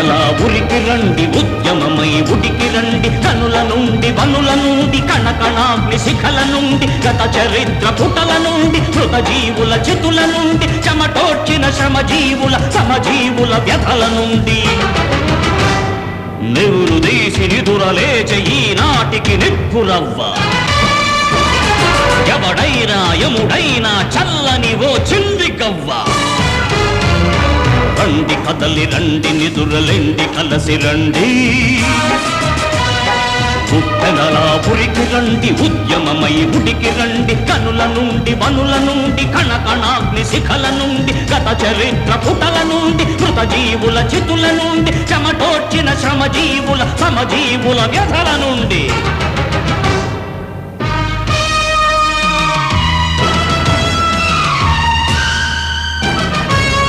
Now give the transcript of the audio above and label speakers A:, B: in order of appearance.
A: అలా ఉరికి రండి ఉద్యమమై ఉడికి రండి కనుల నుండి వనుల నుండి కణకణాగ్ని శిఖల నుండి గత చరిత్ర పుటల నుండి మృత జీవుల చితుల నుండి చెమటోర్చిన శ్రమజీవుల సమజీవుల వ్యధల నుండి. నెవురు దేశి నిధురలేచ ఈనాటికి నిప్పురవ్వ. ఎవడైనా యముడైనా చల్లని ఓ చింది గవ్వ కదలి రండి నిదురలెండి కలసి రండి. పుట్టనలా పురికి రండి ఉద్యమమై ఉడికి రండి కనుల నుండి వనుల నుండి కణకణాగ్ని శిఖల నుండి గత చరిత్ర పుటల నుండి మృత జీవుల చితుల నుండి చెమటోడ్చిన శ్రమజీవుల సమజీవుల వ్యధల నుండి.